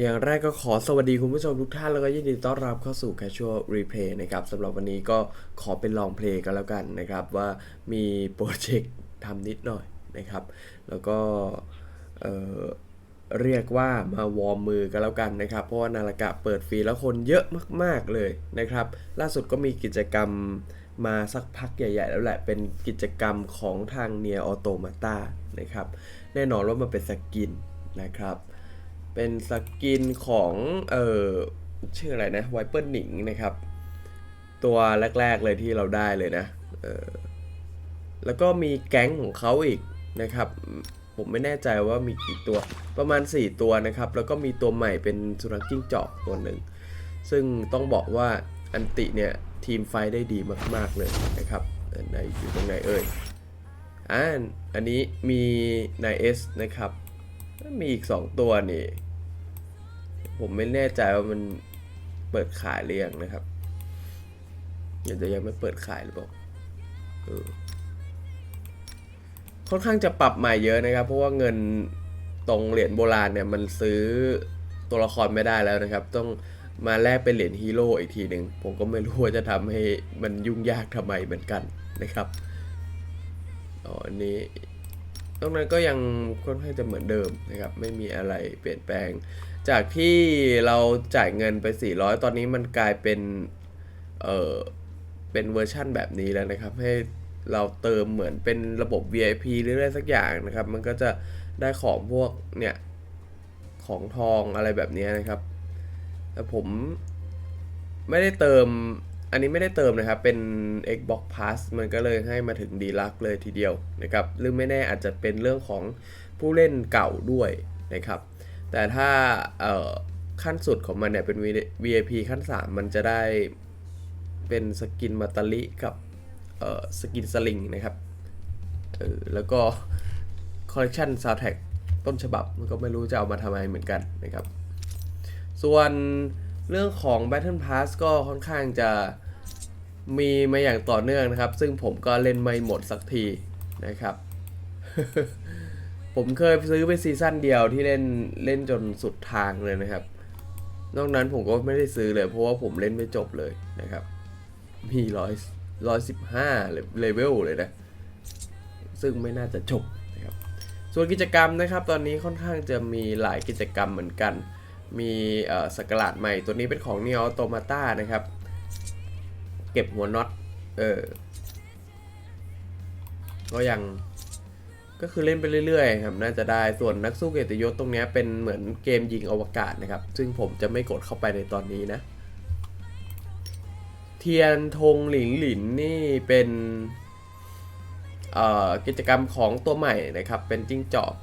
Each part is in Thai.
อย่างแรกก็ขอสวัสดีคุณผู้ชมทุกท่านแล้วก็ยินดีต้อนรับเข้าสู่ Casual Replay นะครับสำหรับวันนี้ก็ขอเป็นลองเพลงกันแล้วกันนะครับว่ามีโปรเจกต์ทำนิดหน่อยนะครับ แล้วก็เเรียกว่ามาวอร์มมือกันแล้วกันนะครับ เพราะว่านาฬิกะเปิดฟรีแล้วคนเยอะมาก ๆเลยนะครับ ล่าสุดก็มีกิจกรรมมาสักพักใหญ่ ๆ แล้วแหละ เป็นกิจกรรมของทางเนียออโตมาตานะครับ แน่นอนว่ามันเป็นสกินนะครับ เป็นสกินของเออชื่ออะไรนะไวเปิลหนิงนะครับ ตัวแรก ๆเลยที่เราได้เลยนะเออแล้วก็มีแก๊งของเขาอีกนะครับ ผมไม่แน่ใจว่ามีกี่ตัวประมาณ 4 ตัวนะครับ แล้วก็มีตัวใหม่เป็นสุนัขจิ้งจอกตัวหนึ่ง ซึ่งต้องบอกว่าอันติเนี่ย ทีมไฟได้ดีมาก ๆ เลยนะครับอันไหนอยู่ตรงไหนเอ่ยอ่าอันนี้มีนายเอสนะครับ มีอีก 2 ตัวนี่ ผมไม่แน่ใจว่ามันเปิดขายหรือยังนะครับยังจะยังไม่เปิดขายหรือเปล่าค่อนข้างจะปรับใหม่เยอะนะครับ เพราะว่าเงินตรงเหรียญโบราณเนี่ยมันซื้อตัวละครไม่ได้แล้วนะครับ ต้องมาแลกเป็นเหรียญฮีโร่อีกทีหนึ่งผมก็ไม่รู้ว่าจะทำให้มันยุ่งยากทำไมเหมือนกันนะครับอ๋ออันนี้ตรงนั้นก็ยังค่อนข้างจะเหมือนเดิมนะครับ ไม่มีอะไรเปลี่ยนแปลง จากที่เราจ่ายเงินไป 400 ตอนนี้มันกลายเป็น เออเป็นเวอร์ชั่นแบบนี้แล้วนะครับ ให้เราเติมเหมือนเป็นระบบ VIP หรืออะไรสักอย่างนะครับ มันก็จะได้ของพวกเนี่ย ของทองอะไรแบบนี้นะครับ แต่ผมไม่ได้เติม อันนี้ไม่ได้เติมนะครับ เป็น Xbox Pass มันก็เลยให้มาถึงดีลักเลยทีเดียวนะครับ หรือไม่แน่อาจจะเป็นเรื่องของผู้เล่นเก่าด้วยนะครับ แต่ถ้าเอ่อขั้นสุดของมันเนี่ยเป็น VIP ขั้น 3 มันจะได้เป็นสกินมาตาลิกับเอ่อสกินสลิงนะครับเออแล้วก็คอลเล t ชันซาวแท็กต้นฉบับมันก็ไม่รู้จะเอามาทำไมเหมือนกันนะครับ ส่วนเรื่องของ Battle Pass ก็ค่อนข้างจะมีมาอย่างต่อเนื่องนะครับ ซึ่งผมก็เล่นไม่หมดสักทีนะครับ ผมเคยซื้อไปซีซั่นเดียวที่เล่นเล่นจนสุดทางเลยนะครับ นอกนั้นผมก็ไม่ได้ซื้อเลยเพราะว่าผมเล่นไม่จบเลยนะครับ มีร้อยร้อยสิบห้าเลเวลเลยนะ ซึ่งไม่น่าจะจบนะครับ ส่วนกิจกรรมนะครับ ตอนนี้ค่อนข้างจะมีหลายกิจกรรมเหมือนกัน มีสกราดใหม่ตัวนี้เป็นของ n e o Automata นะครับ เก็บหัวน็อตเออก็ยัง ก็คือเล่นไปเรื่อยๆครับน่าจะได้ส่วนนักสู้เกียรติยศตรงนี้เป็นเหมือนเกมยิงอวกาศนะครับ ซึ่งผมจะไม่กดเข้าไปในตอนนี้นะ เทียนธงหลินหลินนี่เป็นกิจกรรมของตัวใหม่นะครับ เป็นจิ้งจอก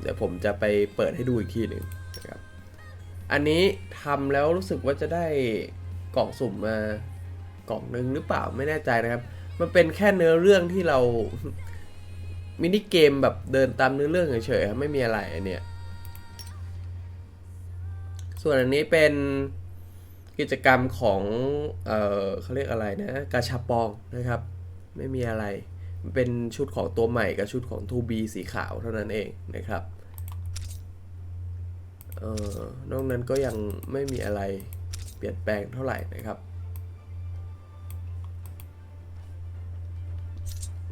เดี๋ยวผมจะไปเปิดให้ดูอีกทีหนึ่งนะครับ อันนี้ทำแล้วรู้สึกว่าจะได้กล่องสุ่มมากล่องหนึ่งหรือเปล่าไม่แน่ใจนะครับ มันเป็นแค่เนื้อเรื่องที่เรา มินิเกมแบบเดินตามเนื้อเรื่องเฉยๆครับไม่มีอะไรอันเนี้ยส่วนอันนี้เป็นกิจกรรมของเออเขาเรียกอะไรนะกาชาปองนะครับ ไม่มีอะไร เป็นชุดของตัวใหม่กับชุดของ 2B สีขาวเท่านั้นเองนะครับเอ่อนอกนั้นก็ยังไม่มีอะไรเปลี่ยนแปลงเท่าไหร่นะครับ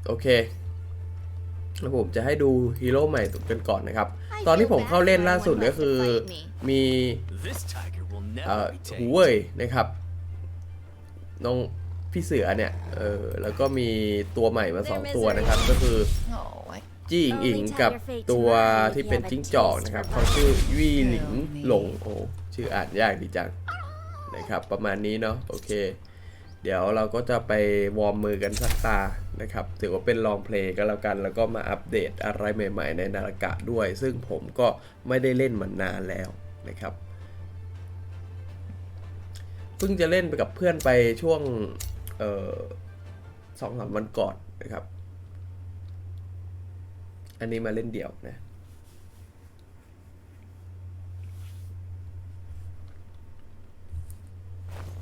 โอเค แล้วผมจะให้ดูฮีโร่ใหม่กันก่อนนะครับ ตอนที่ผมเข้าเล่นล่าสุดก็คือมี This tiger will เอ่อ never be หู tamed. เว่ยนะครับน้องพี่เสือเนี่ย เออ แล้วก็มีตัวใหม่มาสองตัวนะครับ ก็คือ Oh, I จี้อิงอิงกับตัวที่เป็นจิ้งจอกนะครับเขาชื่อวี่หลิงหลงโอ้ชื่ออ่านยากดีจังนะครับ ประมาณนี้เนาะโอเค เดี๋ยวเราก็จะไปวอร์มมือกันสักตานะครับถือว่าเป็นลองเพลงก็แล้วกัน แล้วก็มาอัปเดตอะไรใหม่ ๆ ในนาฬิกะด้วย ซึ่งผมก็ไม่ได้เล่นมานานแล้วนะครับเพิ่งจะเล่นไปกับเพื่อนไปช่วงเออสองสามวันก่อนนะครับ อันนี้มาเล่นเดี่ยวนะ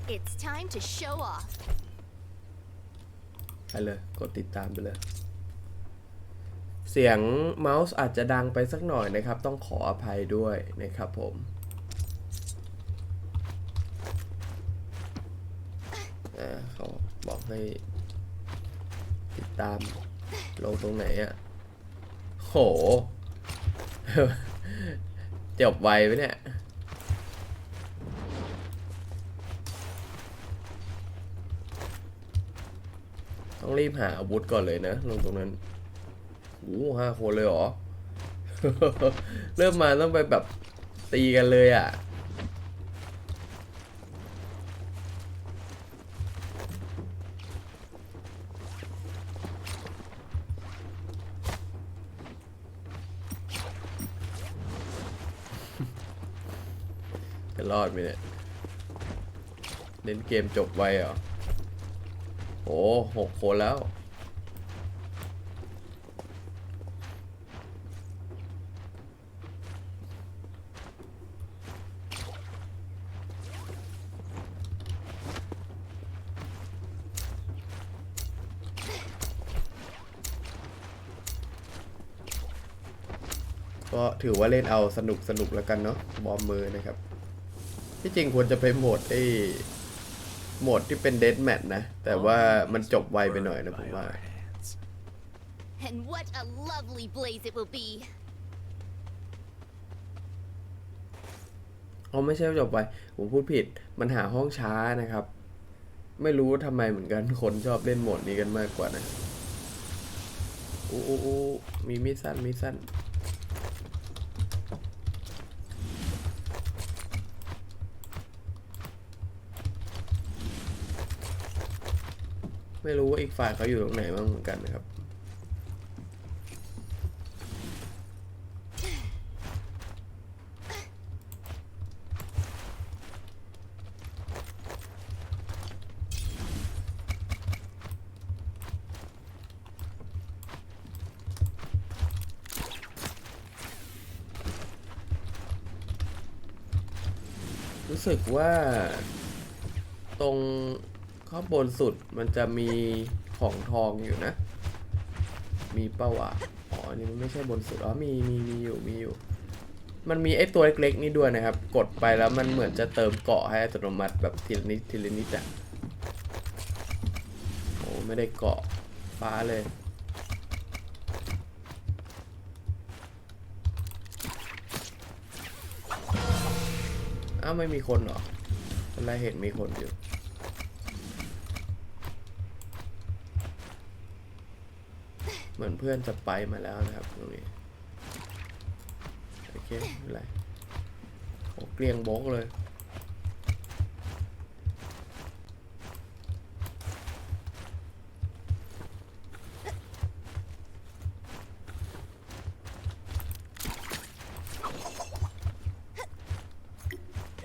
It's time to show off. ไปเลย กดติดตามไปเลย เสียงเมาส์อาจจะดังไปสักหน่อยนะครับ ต้องขออภัยด้วยนะครับผม เขาบอกให้ติดตามลงตรงไหนอะ โห จบไวไหมเนี่ย ต้องรีบหาอาวุธก่อนเลยนะลงตรงนั้นโอ้ห้าคนเลยเหรอ เริ่มมาต้องไปแบบตีกันเลยอะจะรอดไหมเนี่ย เล่นเกมจบไวเหรอ โอ้หกคนแล้ว ก็ถือว่าเล่นเอาสนุกสนุกแล้วกันเนาะบอมมือนะครับ ที่จริงควรจะไปโหมดไอ้ โหมดที่เป็นเด a แมทนะ แต่ว่ามันจบไวไปหน่อยนะผมว่า And what a lovely blaze it will be. เขาไม่ใช่จบไวผมพูดผิด มันหาห้องช้านะครับ ไม่รู้ทำไมเหมือนกันคนชอบเล่นโหมดนี้กันมากกว่านะอู้อู้อู้มีมีดสั้นมีดสั้น ไม่รู้ว่าอีกฝ่ายเขาอยู่ตรงไหนบ้างเหมือนกันนะครับรู้สึกว่าตรง ข้างบนสุดมันจะมีของทองอยู่นะ มีเป้าวะอ๋ออันนี่มันไม่ใช่บนสุด อ๋อ มี มี มีอยู่ มีอยู่ มันมีไอ้ตัวเล็กๆนี่ด้วยนะครับ กดไปแล้วมันเหมือนจะเติมเกาะให้อัตโนมัติแบบทีละนิดทีละนิดอะโอ้ไม่ได้เกาะฟ้าเลยอ้าวไม่มีคนเหรอตอนแรกเห็นมีคนอยู่ เหมือนเพื่อนจะไปมาแล้วนะครับตรงนี้โอเคไม่เป็นไรโอ้เกลียงโบกเลย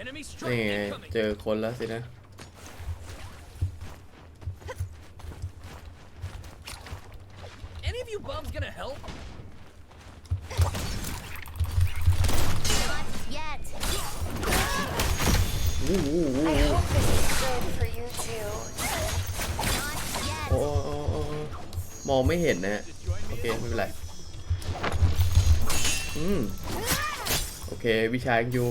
Enemy strike นี่ไง incoming. เจอคนแล้วสินะ Any of you bums gonna help? Not yet. อู้หูอู้หู I hope this is good for you two. Not yet. โอ้โอ้โอ้โอ้มองไม่เห็นนะฮะ โอเค ไม่เป็นไร อืม โอเค วิชายังอยู่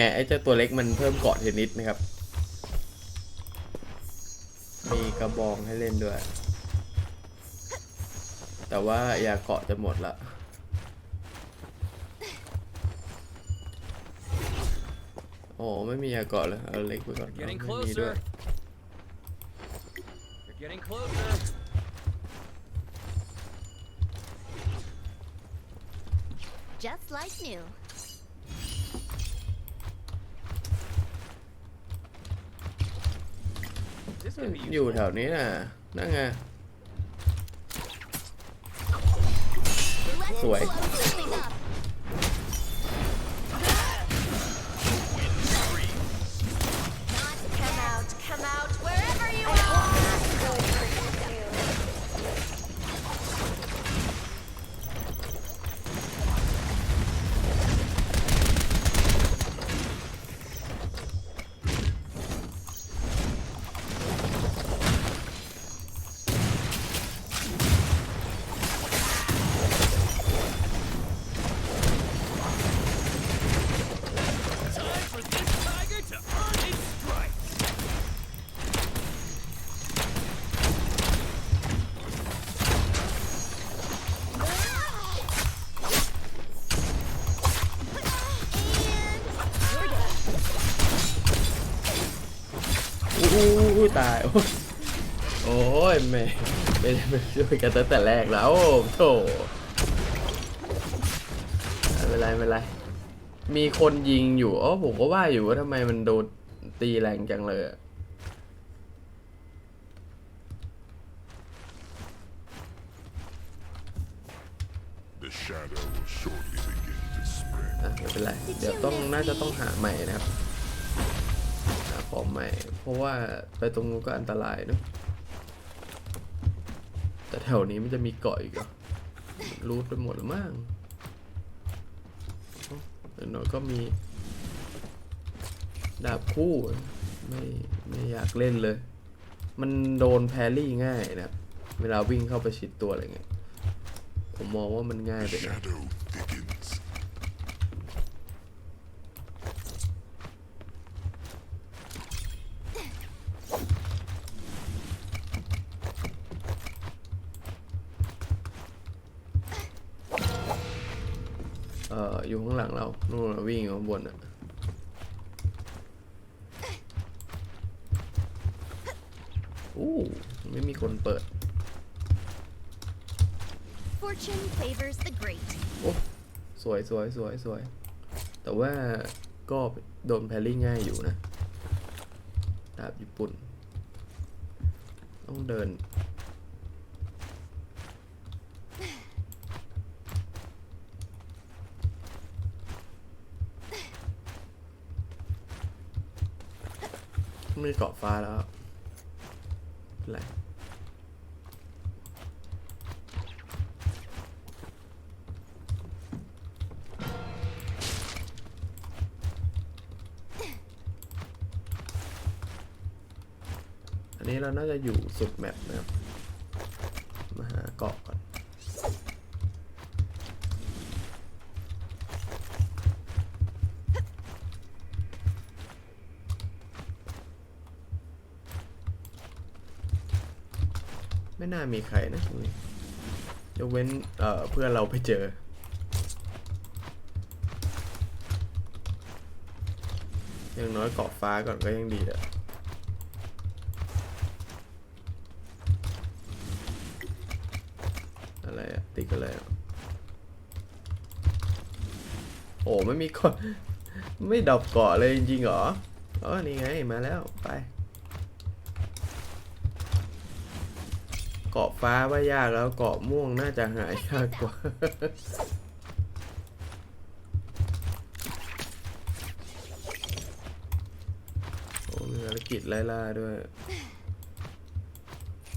ไงไอ้เจ้าตัวเล็กมันเพิ่มเกาะเทนนิสนะครับ มีกระบองให้เล่นด้วย แต่ว่ายาเกาะจะหมดละโอ้ไม่มียาเกาะเลยเอาเล็กไปก่อน Getting เอาไม่มีด้วย closer. You're getting closer. This could be อยู่ useful. แถวนี้น่ะ นั่นไง Let's Sweet. blow this thing up. โอ้ยโอ้ยแม่ไม่ได้มาช่วยกันตั้งแต่แรกแล้วโถไม่เป็นไรไม่เป็นไร มีคนยิงอยู่อ๋อผมก็ว่าอยู่ว่าทำไมมันโดนตีแรงจังเลยอะ The shadow will shortly begin to spread. อะไม่เป็นไร เดี๋ยวต้องน่าจะต้องหาใหม่นะครับหา ของใหม่ เพราะว่าไปตรงนู้นก็อันตรายเนอะแต่แถวนี้มันจะมีเกาะอีกเหรอรูทไปหมดแล้วมั้งอย่น้อยก็มี ดาบคู่ ไม่ไม่อยากเล่นเลย มันโดนแพรรี่ง่ายนะ เวลาวิ่งเข้าไปชิดตัวอะไรเงี้ย ผมมองว่ามันง่ายไปนะ บนอะอู้ไม่มีคนเปิด Fortune favors the great. โอ้สวยสวยสวยสวย แต่ว่าก็โดนแพรรี่ง่ายอยู่นะดาบญี่ปุ่น ต้องเดิน ม่เกาะฟ้าแล้วอะไรอันนี้เราน่าจะอยู่สุดแมปนะครับ มาหาเกาะก่อน น่ามีใครนะตรงนี้ยกเว้นเอ่อเพื่อเราไปเจอ อย่างน้อยเกาะฟ้าก่อนก็ยังดีอะอะไรอะติ๊กอะไรอะโอ้ไม่มีเกาะไม่ดรอปเกาะเลยจริงๆเหรออ๋อนี่ไงมาแล้วไป เกาะฟ้าว่ายากแล้วเกาะม่วงน่าจะหายยากกว่า โอ้มีภารกิจไล่ล่าด้วย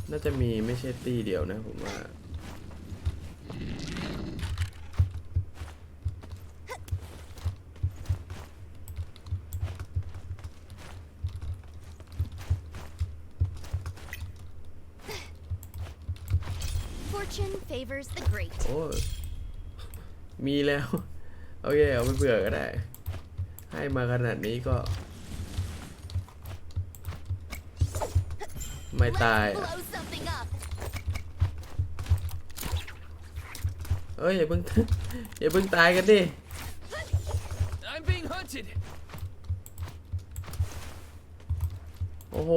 น่าจะมีไม่ใช่ตีเดียวนะผมว่า Fortune favors the great. โอ้ยมีแล้ว โอเค เอาไปเผื่อก็ได้ ให้มาขนาดนี้ก็ ไม่ Let's ตายอะ blow something up. เอ้ย อย่าเพิ่ง อย่าเพิ่งตายกันดิ I'm being hunted. โอ้โห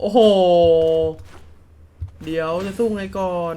โอ้โห เดี๋ยวจะสู้ไงก่อน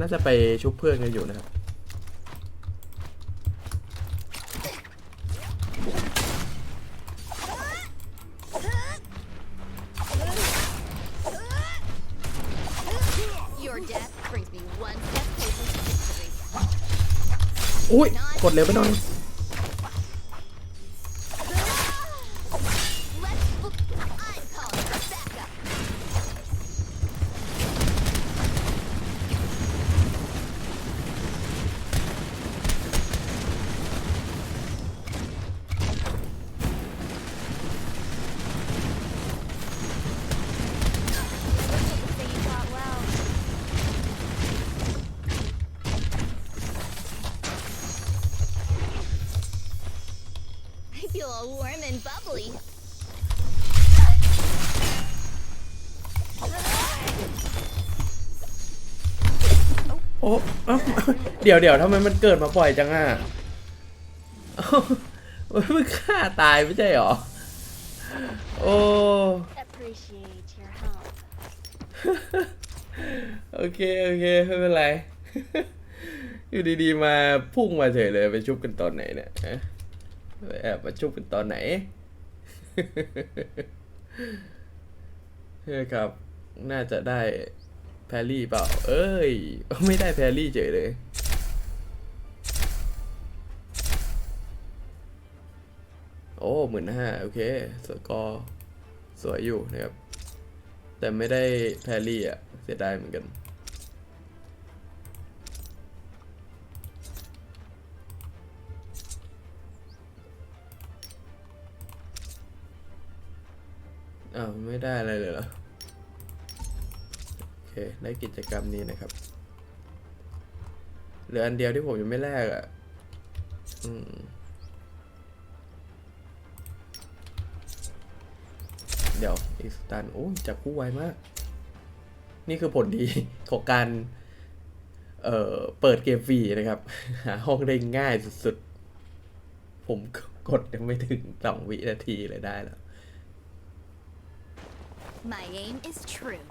น่าจะไปชุบเพื่อนกันอยู่นะครับ Your death brings me one step closer to victory. อุ้ยกดเร็วไปหน่อย I feel all warm and bubbly. โอ้เอ้าเดี๋ยวเดี๋ยวทำไมมันเกิดมาบ่อยจังอะเอ้ามันฆ่าตายไม่ใช่หรอ โอ้ Appreciate your help. โอเค โอเค ไม่เป็นไร อยู่ดีๆ มาพุ่งมาเฉยเลย ไปชุบกันตอนไหนเนี่ยฮะไป แอบมาชุบกันตอนไหนเฮ้ยครับ น่าจะได้แพรรี่เปล่า เอ้ย ไม่ได้แพรรี่เฉยเลย โอ้หมื่นห้าโอเค สกอร์สวยอยู่นะครับ แต่ไม่ได้แพรรี่อะ เสียดายเหมือนกัน อ้าวไม่ได้อะไรเลยเหรอ โอเค ได้กิจกรรมนี้นะครับ เหลืออันเดียวที่ผมยังไม่แลกอะ อืมเดี๋ยวอีกสตันโอ้ยจับคู่ไวมาก นี่คือผลดีของการ เอ่อ เปิดเกมฟรีนะครับ หาห้องได้ง่ายสุดๆ ผมกดยังไม่ถึงสองวินาทีเลยได้แล้ว My aim is true.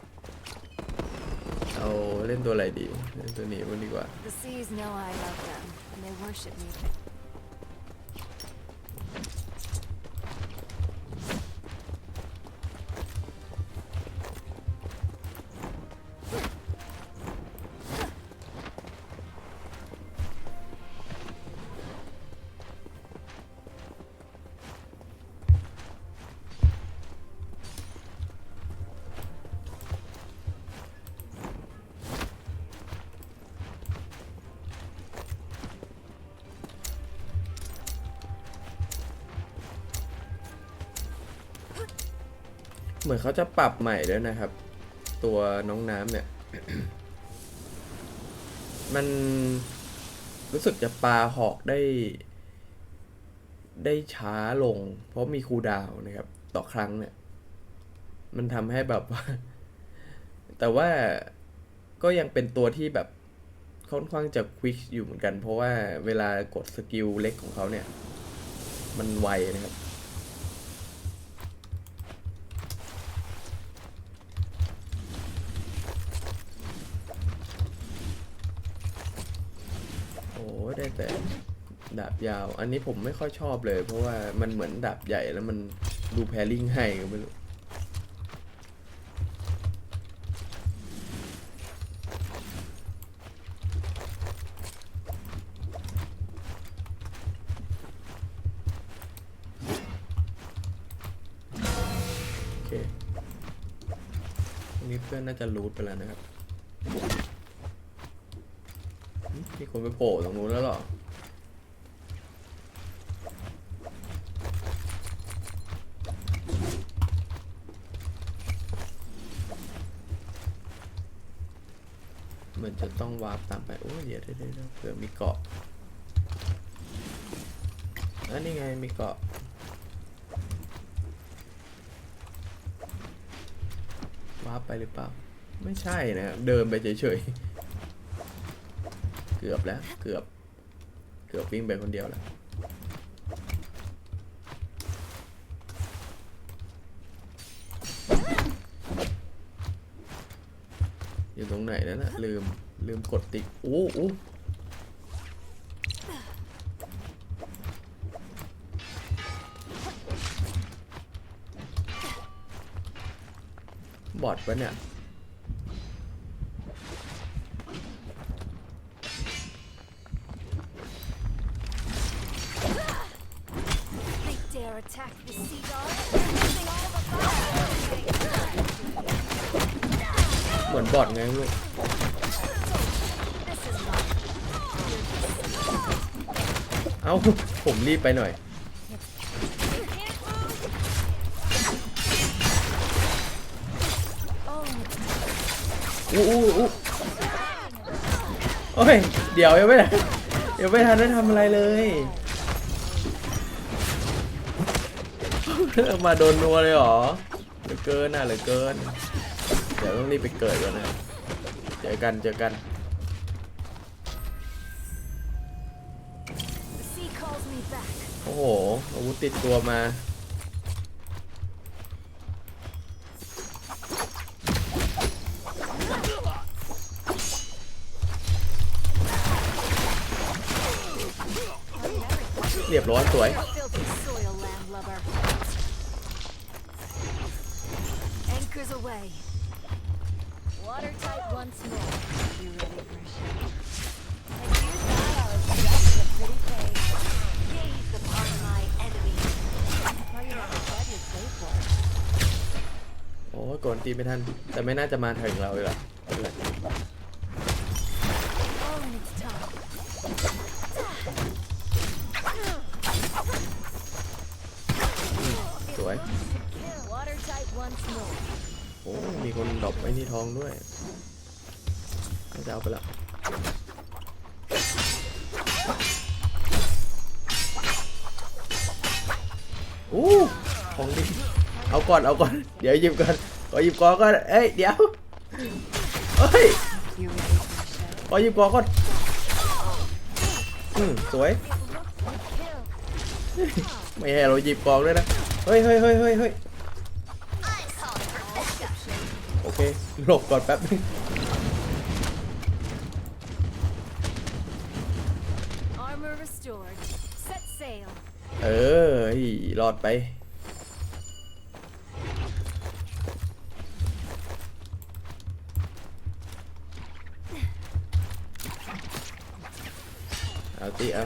เอาเล่นตัวอะไรดี เล่นตัวนี้มันดีกว่า The seas know I love them, and they worship me. มือนเขาจะปรับใหม่ด้วยนะครับ ตัวน้องน้ำเนี่ย มันรู้สึกจะปลาหอกได้ ได้ช้าลง เพราะมีคูดาวน์นะครับ ต่อครั้งเนี่ย มันทำให้แบบว่า แต่ว่าก็ยังเป็นตัวที่แบบค่อนข้างจะควิกอยู่เหมือนกัน เพราะว่าเวลากดสกิลเล็กของเขาเนี่ย มันไวนะครับ โอ้ได้ แต่ดาบยาว อันนี้ผมไม่ค่อยชอบเลย เพราะว่ามันเหมือนดาบใหญ่แล้วมันดูแพริงให้ก็ไม่รู้นนี้เพื่อนน่าจะรูทไปแล้วนะครับหึมี คนไปโผล่ตรงนู้นแล้วเหรอเหมือนจะต้องวาร์ปตามไป โอ้ยเดี๋ยวเดี๋ยวเดี๋ยวเผื่อมีเกาะอันนี้ไงมีเกาะวาร์ปไปหรือเปล่า ไม่ใช่นะเดินไปเฉยๆ เกือบแล้ว เกือบ เกือบวิ่งไปคนเดียวแล้วอยู่ตรงไหนแล้วนะลืม ลืมกดติ๊กอู้อู้บอดปะเนี่ย เหมือนบอดไงลูกเอ้าผมรีบไปหน่อย อู้อู้อู้โอ้ย เดี๋ยวยังไม่ทันยังไม่ทันได้ทำอะไรเลยมาโดนนัวเลยเหรอเหลือเกินอะเหลือเกิน ดี๋ยวต้องรีบไปเกิดก่อนนะเจอกันเจอกันโอ้โหอาวุธติดตัวมาเรียบร้อยสวย Watertight once more. You ready for a show? If you thought I was just a pretty face, gaze upon my enemy. Well, you never said you'd pay for it. โอ้ยกดตีไม่ทัน แต่ไม่น่าจะมาถึงเราเลยหรอก อ้นี่ทองด้วยน่าจะเอาไปแล้วอู้ของดีเอาก่อนเอาก่อน เดี๋ยวหยิบก่อนขอหยิบก่อนก่อนเอ้ยเดี๋ยวเฮ้ย You ready for a show? ขอหยิบก่อนก่อนอืมสวยไม่ให้เราหยิบกองด้วยนะ เฮ้ยเฮ้ยเฮ้ยเฮ้ย เคหลบก่อนแป๊บนึง Armor restored. Set sail. เออเฮ้ยรอดไป เอาตีเอา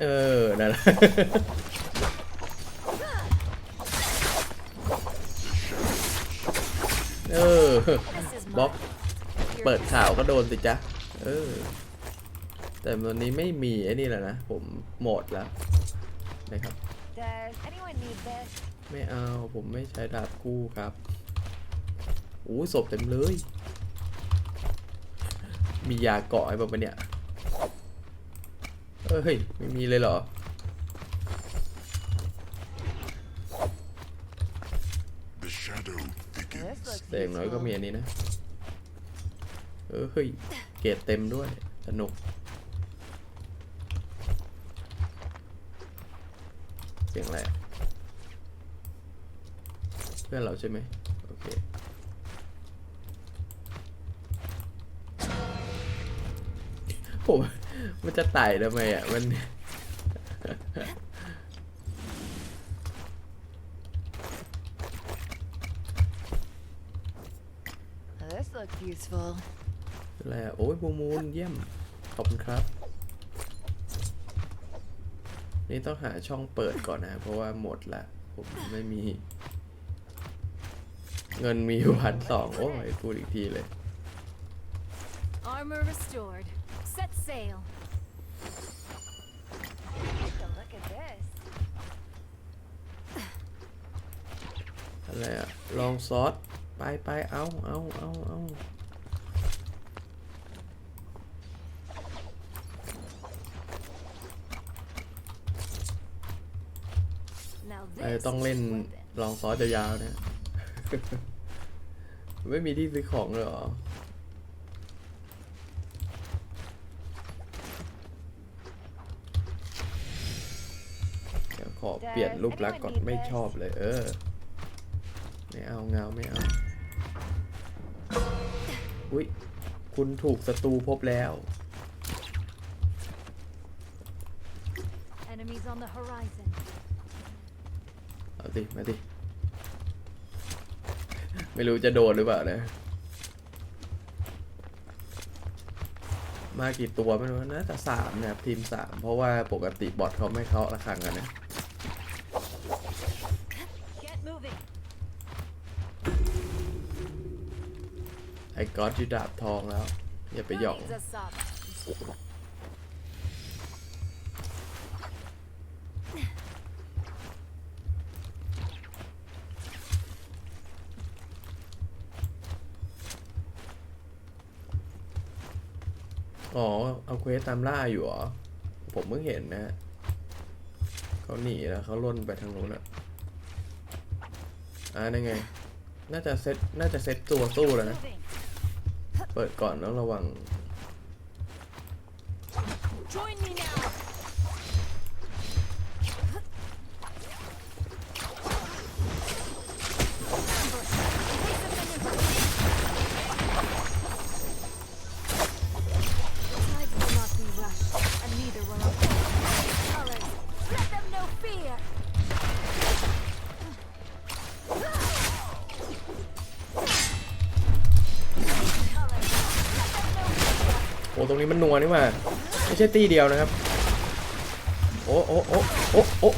เออ นั่นแหละ เออบล็อก เปิดข่าวก็โดนสิจ๊ะ เออ แต่วันนี้ไม่มีไอ้นี่แล้วนะ ผมหมดแล้วนะครับ ไม่เอา ผมไม่ใช้ดาบคู่ครับโอ้ศพเต็มเลย มียาเกาะไอ้บ้างปะเนี่ยเอ้ย ไม่มีเลยเหรอ แต่อย่างน้อยก็มีอันนี้นะ เออเฮ้ย เกรดเต็มด้วย สนุก เสียงอะไรอะเพื่อนเราใช่ไหมโอเคผมมันจะไต่ทำไมอะ มัน This looks useful. อะไรอะโอ้ยบูมูลเยี่ยม ขอบคุณครับ นี่ต้องหาช่องเปิดก่อนนะ เพราะว่าหมดละ ผมไม่มี เงินมีอยู่พันสองโอ้ยพูดอีกทีเลย Armor restored. Set sail. Take a look at this. อะไรอะลองซอส ไปไปเอาเอาเอาเอา Now เออ this ต้องเล่นลองซอสยาวๆนะ ไม่มีที่ซื้อของเลยเหรอ เดี๋ยวขอเปลี่ยนรูปลักษณ์ก่อนไม่ชอบเลย เออ ไม่เอาเงาไม่เอา อุ้ยคุณถูกศัตรูพบแล้ว Enemies on the horizon. เอาดิมาดิไม่รู้จะโดนหรือเปล่านะ มากี่ตัวไม่รู้น่าจะสามนะครับทีมสามเพราะว่าปกติบอทเขาไม่เข้าระคังกันนะไอ้ก๊อตยูดาบทองแล้ว อย่าไปหยอง อ๋อ เอาเควสตามล่าอยู่เหรอ ผมเพิ่งเห็นนะเขาหนีแล้วเขาล่นไปทางนู้นอะอ่านั่นไง น่าจะเซตน่าจะเซตตัวสู้แล้วนะ เปิดก่อนต้องระวัง Join me now. รงนี้มันนัวนี่มาไม่ใช่ตีเดียวนะครับ โอ้โอ้โอ้โอ้โอ้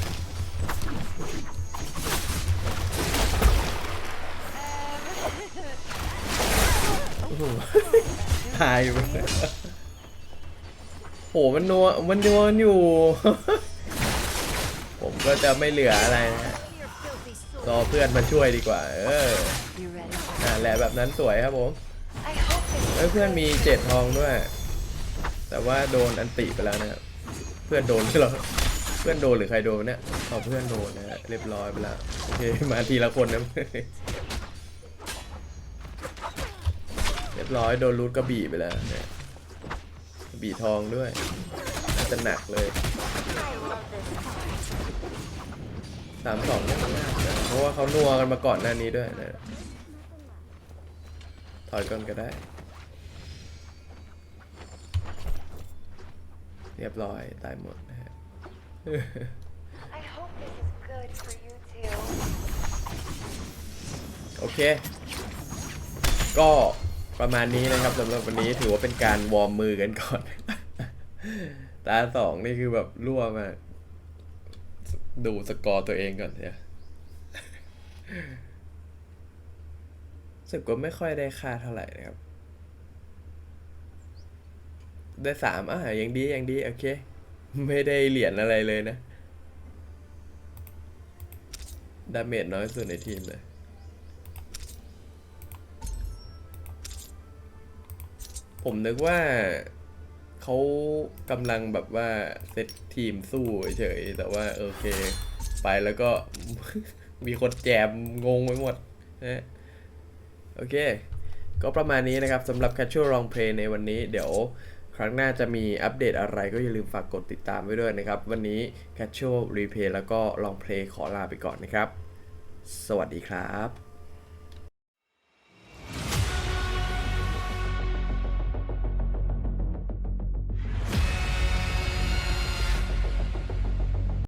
หตายไปเลยโหมันนัวมันนัวอยู่ ผมก็จะไม่เหลืออะไรนะรอเพื่อนมาช่วยดีกว่า เออแหละแบบนั้นสวยครับผมเพื่อนมีเจ็ดทองด้วย แต่ว่าโดนอันติไปแล้วนะครับเพื่อนโดนหรือเราเพื่อนโดนหรือใครโดนเนี่ยเอาเพื่อนโดนนะฮะเรียบร้อยไปแล้วโอเคมาทีละคนนะเรียบร้อยโดนรูดกระบี่ไปแล้วเนี่ยกระบี่ทองด้วยน่าจะหนักเลยสามสองไม่ยเพราะว่าเขานัวกันมาก่อนหน้านี้ด้วยนะถอยก่อนก็ได้ เรียบร้อยตายหมดนะฮะ I hope this is good for you too. โอเค ก็ประมาณนี้นะครับสำหรับวันนี้ถือว่าเป็นการวอร์มมือกันก่อน ตาสองนี่คือแบบรั่วมาก ดูสกอร์ตัวเองก่อนเนี่ยรู้สึกว่าไม่ค่อยได้ค่าเท่าไหร่นะครับ ได้สามอะยังดียังดีโอเค ไม่ได้เหรียญอะไรเลยนะ ดาเมจน้อยสุดในทีมเลย ผมนึกว่าเขากำลังแบบว่าเซตทีมสู้เฉย แต่ว่าโอเค ไปแล้วก็มีคนแจมงงไปหมดนะโอเค ก็ประมาณนี้นะครับสำหรับ Casual Long Play ในวันนี้เดี๋ยว ครั้งหน้าจะมีอัปเดตอะไรก็อย่าลืมฝากกดติดตามไว้ด้วยนะครับ วันนี้ Casual Replay แล้วก็ลองเพลงขอลาไปก่อนนะครับ สวัสดีครับ